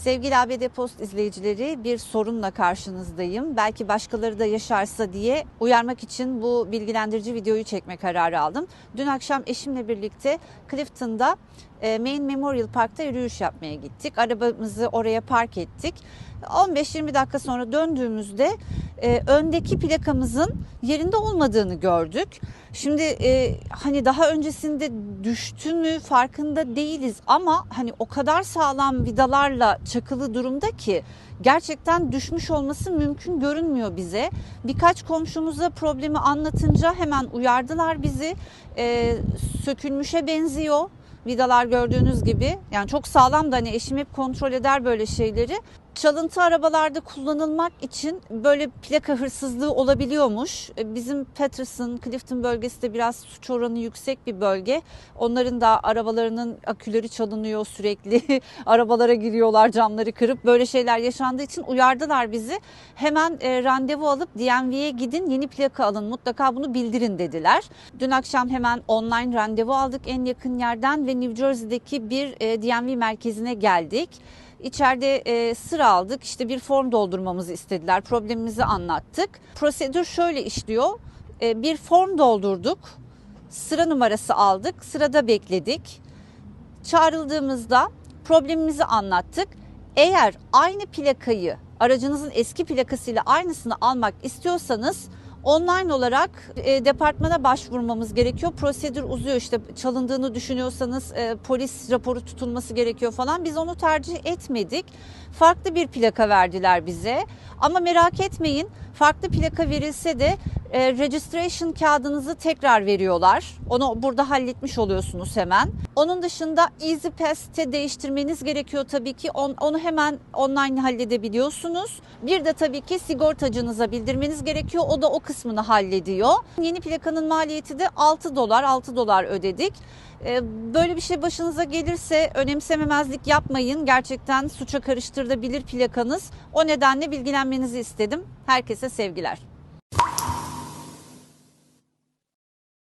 Sevgili ABD Post izleyicileri bir sorunla karşınızdayım. Belki başkaları da yaşarsa diye uyarmak için bu bilgilendirici videoyu çekme kararı aldım. Dün akşam eşimle birlikte Clifton'da e, Main Memorial Park'ta yürüyüş yapmaya gittik. Arabamızı oraya park ettik. 15-20 dakika sonra döndüğümüzde e, öndeki plakamızın yerinde olmadığını gördük. Şimdi e, hani daha öncesinde düştü mü farkında değiliz ama hani o kadar sağlam vidalarla çakılı durumda ki gerçekten düşmüş olması mümkün görünmüyor bize. Birkaç komşumuza problemi anlatınca hemen uyardılar bizi. E, sökülmüşe benziyor vidalar gördüğünüz gibi. Yani çok sağlam da hani eşim hep kontrol eder böyle şeyleri. Çalıntı arabalarda kullanılmak için böyle plaka hırsızlığı olabiliyormuş. E, Bizim Patterson, Clifton bölgesi de biraz suç oranı yüksek bir bölge. Onların da arabalarının aküleri çalınıyor sürekli. Arabalara giriyorlar, camları kırıp böyle şeyler yaşandığı için uyardılar bizi. Hemen e, randevu alıp DMV'ye gidin, yeni plaka alın. Mutlaka bunu bildirin dediler. Dün akşam hemen online randevu aldık en yakın yerden ve New Jersey'deki bir e, DMV merkezine geldik. İçeride e, sıra aldık. İşte bir form doldurmamızı istediler. Problemimizi anlattık. Prosedür şöyle işliyor. E, bir form doldurduk. Sıra numarası aldık. Sırada bekledik. Çağrıldığımızda problemimizi anlattık. Eğer aynı plakayı aracınızın eski plakasıyla aynısını almak istiyorsanız online olarak e, departmana başvurmamız gerekiyor. Prosedür uzuyor işte çalındığını düşünüyorsanız e, polis raporu tutulması gerekiyor falan. Biz onu tercih etmedik. Farklı bir plaka verdiler bize. Ama merak etmeyin farklı plaka verilse de e, registration kağıdınızı tekrar veriyorlar. Onu burada halletmiş oluyorsunuz hemen. Onun dışında Easy Pass'te değiştirmeniz gerekiyor tabii ki. On- onu hemen online halledebiliyorsunuz. Bir de tabii ki sigortacınıza bildirmeniz gerekiyor. O da o kısmını hallediyor. Yeni plakanın maliyeti de 6 dolar. 6 dolar ödedik. E, Böyle bir şey başınıza gelirse önemsememezlik yapmayın. Gerçekten suça karıştırılabilir plakanız. O nedenle bilgilenmenizi istedim. Herkese sevgiler.